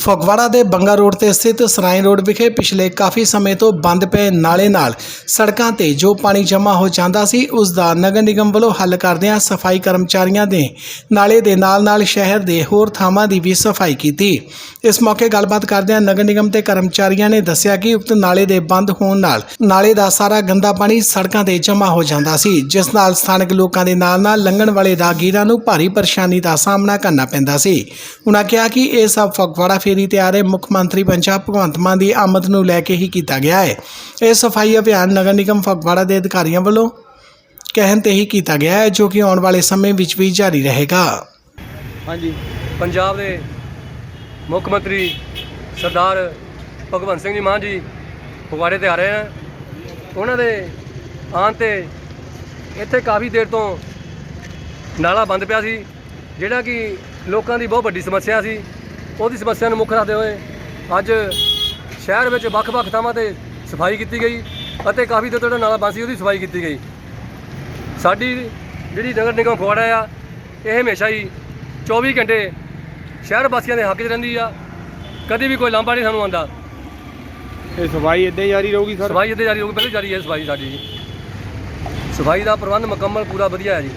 ਫਗਵਾੜਾ ਦੇ ਬੰਗਾ ਰੋਡ ਤੇ ਸਥਿਤ ਸਰਾਈ ਰੋਡ ਵਿਖੇ ਪਿਛਲੇ ਕਾਫੀ ਸਮੇਂ ਤੋਂ ਬੰਦ ਪਏ ਨਾਲੇ ਨਾਲ ਸੜਕਾਂ ਤੇ ਜੋ ਪਾਣੀ ਜਮ੍ਹਾਂ ਹੋ ਜਾਂਦਾ ਸੀ, ਉਸ ਦਾ ਨਗਰ ਨਿਗਮ ਵੱਲੋਂ ਹੱਲ ਕਰਦਿਆਂ ਸਫ਼ਾਈ ਕਰਮਚਾਰੀਆਂ ਦੇ ਨਾਲੇ ਦੇ ਨਾਲ-ਨਾਲ ਸ਼ਹਿਰ ਦੇ ਹੋਰ ਥਾਵਾਂ ਦੀ ਵੀ ਸਫ਼ਾਈ ਕੀਤੀ। ਇਸ ਮੌਕੇ ਗੱਲਬਾਤ ਕਰਦਿਆਂ ਨਗਰ ਨਿਗਮ ਤੇ ਕਰਮਚਾਰੀਆਂ ਨੇ ਦੱਸਿਆ ਕਿ ਉਕਤ ਨਾਲੇ ਦੇ ਬੰਦ ਹੋਣ ਨਾਲ ਨਾਲੇ ਦਾ ਸਾਰਾ ਗੰਦਾ ਪਾਣੀ ਸੜਕਾਂ ਤੇ ਜਮ੍ਹਾਂ ਹੋ ਜਾਂਦਾ ਸੀ, ਜਿਸ ਨਾਲ ਸਥਾਨਕ ਲੋਕਾਂ ਦੇ ਨਾਲ-ਨਾਲ ਲੰਘਣ ਵਾਲੇ ਰਾਹਗੀਰਾਂ ਨੂੰ ਭਾਰੀ ਪਰੇਸ਼ਾਨੀ ਦਾ ਸਾਹਮਣਾ ਕਰਨਾ ਪੈਂਦਾ ਸੀ। ਉਨ੍ਹਾਂ ਕਿਹਾ ਕਿ ਇਹ ਸਭ ਫਗਵਾੜਾ ਦੀ ਤਿਆਰ ਆ ਮੁੱਖ ਮੰਤਰੀ ਪੰਜਾਬ ਭਗਵੰਤ ਮਾਨ ਦੀ ਆਮਦ ਨੂੰ ਲੈ ਕੇ ਹੀ ਕੀਤਾ ਗਿਆ ਹੈ। ਇਹ ਸਫ਼ਾਈ ਅਭਿਆਨ ਨਗਰ ਨਿਗਮ ਫਗਵਾੜਾ ਦੇ ਅਧਿਕਾਰੀਆਂ ਵੱਲੋਂ ਕਹਿਣ ਤੇ ਹੀ ਕੀਤਾ ਗਿਆ ਹੈ, ਜੋ ਕਿ ਆਉਣ ਵਾਲੇ ਸਮੇਂ ਵਿੱਚ ਵੀ ਜਾਰੀ ਰਹੇਗਾ। ਹਾਂਜੀ, ਪੰਜਾਬ ਦੇ ਮੁੱਖ ਮੰਤਰੀ ਸਰਦਾਰ ਭਗਵੰਤ ਸਿੰਘ ਜੀ ਮਾਨ ਜੀ ਫਗਵਾੜੇ ਤੇ ਆ ਰਹੇ ਆ ਉਹਨਾਂ ਦੇ ਆਉਣ ਤੇ ਇੱਥੇ ਕਾਫੀ ਦੇਰ ਤੋਂ ਨਾਲਾ ਬੰਦ ਪਿਆ ਸੀ, ਜਿਹੜਾ ਕਿ ਲੋਕਾਂ ਦੀ ਬਹੁਤ ਵੱਡੀ ਸਮੱਸਿਆ ਸੀ। ਉਹਦੀ ਸਮੱਸਿਆ ਨੂੰ ਮੁੱਖ ਰੱਖਦੇ ਹੋਏ ਅੱਜ ਸ਼ਹਿਰ ਵਿੱਚ ਵੱਖ-ਵੱਖ ਥਾਵਾਂ ਤੇ ਸਫ਼ਾਈ ਕੀਤੀ ਗਈ ਅਤੇ ਕਾਫੀ ਦੇਰ ਤੋਂ ਜਿਹੜਾ ਨਾਲਾ ਬੰਦ ਸੀ ਉਹਦੀ ਸਫ਼ਾਈ ਕੀਤੀ ਗਈ। ਸਾਡੀ ਜਿਹੜੀ ਨਗਰ ਨਿਗਮ ਫਗਵਾੜਾ ਆ ਇਹ ਹਮੇਸ਼ਾ ਹੀ 24 ਘੰਟੇ ਸ਼ਹਿਰ ਵਾਸੀਆਂ ਦੇ ਹੱਕ 'ਚ ਰਹਿੰਦੀ ਆ। ਕਦੀ ਵੀ ਕੋਈ ਲਾਂਭਾ ਨਹੀਂ ਸਾਨੂੰ ਆਉਂਦਾ। ਇਹ ਸਫ਼ਾਈ ਇੱਦਾਂ ਹੀ ਜਾਰੀ ਰਹੂਗੀ ਸਰ? ਸਫ਼ਾਈ ਇੱਥੇ ਜਾਰੀ ਹੋਊਗੀ ਪਹਿਲੇ ਜਾਰੀ ਹੈ ਸਫ਼ਾਈ ਸਾਡੀ ਸਫ਼ਾਈ ਦਾ ਪ੍ਰਬੰਧ ਮੁਕੰਮਲ ਪੂਰਾ ਵਧੀਆ ਹੈ ਜੀ।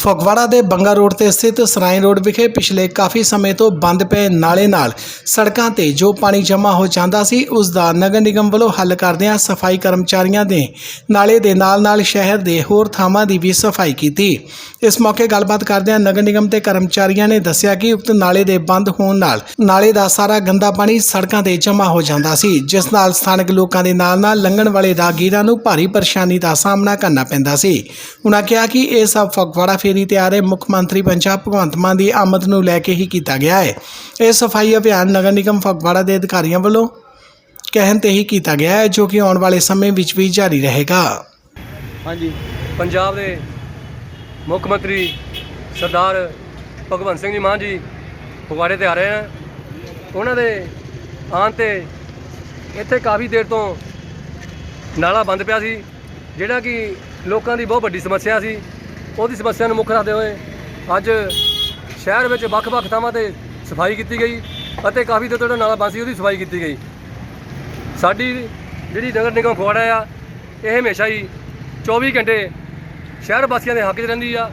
ਫਗਵਾੜਾ ਦੇ ਬੰਗਾ ਰੋਡ ਤੇ ਸਥਿਤ ਸਰਾਈ ਰੋਡ ਵਿਖੇ ਪਿਛਲੇ ਕਾਫੀ ਸਮੇਂ ਤੋਂ ਬੰਦ ਪਏ ਨਾਲੇ ਨਾਲ ਸੜਕਾਂ ਤੇ ਜੋ ਪਾਣੀ ਜਮ੍ਹਾਂ ਹੋ ਜਾਂਦਾ ਸੀ, ਉਸ ਦਾ ਨਗਰ ਨਿਗਮ ਵੱਲੋਂ ਹੱਲ ਕਰਦਿਆਂ ਸਫ਼ਾਈ ਕਰਮਚਾਰੀਆਂ ਦੇ ਨਾਲੇ ਦੇ ਨਾਲ-ਨਾਲ ਸ਼ਹਿਰ ਦੇ ਹੋਰ ਥਾਵਾਂ ਦੀ ਵੀ ਸਫ਼ਾਈ ਕੀਤੀ। ਇਸ ਮੌਕੇ ਗੱਲਬਾਤ ਕਰਦਿਆਂ ਨਗਰ ਨਿਗਮ ਤੇ ਕਰਮਚਾਰੀਆਂ ਨੇ ਦੱਸਿਆ ਕਿ ਉਕਤ ਨਾਲੇ ਦੇ ਬੰਦ ਹੋਣ ਨਾਲ ਨਾਲੇ ਦਾ ਸਾਰਾ ਗੰਦਾ ਪਾਣੀ ਸੜਕਾਂ ਤੇ ਜਮ੍ਹਾਂ ਹੋ ਜਾਂਦਾ ਸੀ, ਜਿਸ ਨਾਲ ਸਥਾਨਕ ਲੋਕਾਂ ਦੇ ਨਾਲ-ਨਾਲ ਲੰਘਣ ਵਾਲੇ ਰਾਹਗੀਰਾਂ ਨੂੰ ਭਾਰੀ ਪਰੇਸ਼ਾਨੀ ਦਾ ਸਾਹਮਣਾ ਕਰਨਾ ਪੈਂਦਾ ਸੀ। ਉਨ੍ਹਾਂ ਕਿਹਾ ਕਿ ਇਹ ਸਭ ਫਗਵਾੜਾ ਫੇਰੀ ਤੇ ਆ ਰਹੇ ਮੁੱਖ ਮੰਤਰੀ ਪੰਜਾਬ ਭਗਵੰਤ ਮਾਨ ਦੀ ਆਮਦ ਨੂੰ ਲੈ ਕੇ ਹੀ ਕੀਤਾ ਗਿਆ ਹੈ। ਇਹ ਸਫ਼ਾਈ ਅਭਿਆਨ ਨਗਰ ਨਿਗਮ ਫਗਵਾੜਾ ਦੇ ਅਧਿਕਾਰੀਆਂ ਵੱਲੋਂ ਕਹਿਣ ਤੇ ਹੀ ਕੀਤਾ ਗਿਆ ਹੈ, ਜੋ ਕਿ ਆਉਣ ਵਾਲੇ ਸਮੇਂ ਵਿੱਚ ਵੀ ਜਾਰੀ ਰਹੇਗਾ। ਹਾਂਜੀ, ਪੰਜਾਬ ਦੇ ਮੁੱਖ ਮੰਤਰੀ ਸਰਦਾਰ ਭਗਵੰਤ ਸਿੰਘ ਜੀ ਮਾਨ ਜੀ ਫਗਵਾੜੇ ਤੇ ਆ ਰਹੇ ਆ ਉਹਨਾਂ ਦੇ ਆਉਣ ਤੇ ਇੱਥੇ ਕਾਫੀ ਦੇਰ ਤੋਂ ਨਾਲਾ ਬੰਦ ਪਿਆ ਸੀ, ਜਿਹੜਾ ਕਿ ਲੋਕਾਂ ਦੀ ਬਹੁਤ ਵੱਡੀ ਸਮੱਸਿਆ ਸੀ। ਉਹਦੀ ਸਮੱਸਿਆ ਨੂੰ ਮੁੱਖ ਰੱਖਦੇ ਹੋਏ ਅੱਜ ਸ਼ਹਿਰ ਵਿੱਚ ਵੱਖ-ਵੱਖ ਥਾਵਾਂ ਤੇ ਸਫ਼ਾਈ ਕੀਤੀ ਗਈ ਅਤੇ ਕਾਫੀ ਤੋਂ ਜਿਹੜਾ ਨਾਲਾ ਬੰਦ ਸੀ ਉਹਦੀ ਸਫ਼ਾਈ ਕੀਤੀ ਗਈ। ਸਾਡੀ ਜਿਹੜੀ ਨਗਰ ਨਿਗਮ ਫਗਵਾੜਾ ਆ ਇਹ ਹਮੇਸ਼ਾ ਹੀ 24 ਘੰਟੇ ਸ਼ਹਿਰ ਵਾਸੀਆਂ ਦੇ ਹੱਕ 'ਚ ਰਹਿੰਦੀ ਆ।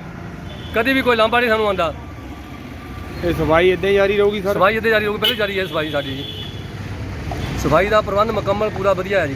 ਕਦੀ ਵੀ ਕੋਈ ਲਾਂਭਾ ਨਹੀਂ ਸਾਨੂੰ ਆਉਂਦਾ। ਇਹ ਸਫ਼ਾਈ ਇੱਦਾਂ ਹੀ ਜਾਰੀ ਰਹੂਗੀ ਸਰ? ਸਫ਼ਾਈ ਇੱਥੇ ਜਾਰੀ ਹੋਊਗੀ ਪਹਿਲੇ ਜਾਰੀ ਹੈ ਸਫ਼ਾਈ ਸਾਡੀ ਸਫ਼ਾਈ ਦਾ ਪ੍ਰਬੰਧ ਮੁਕੰਮਲ ਪੂਰਾ ਵਧੀਆ ਹੈ ਜੀ।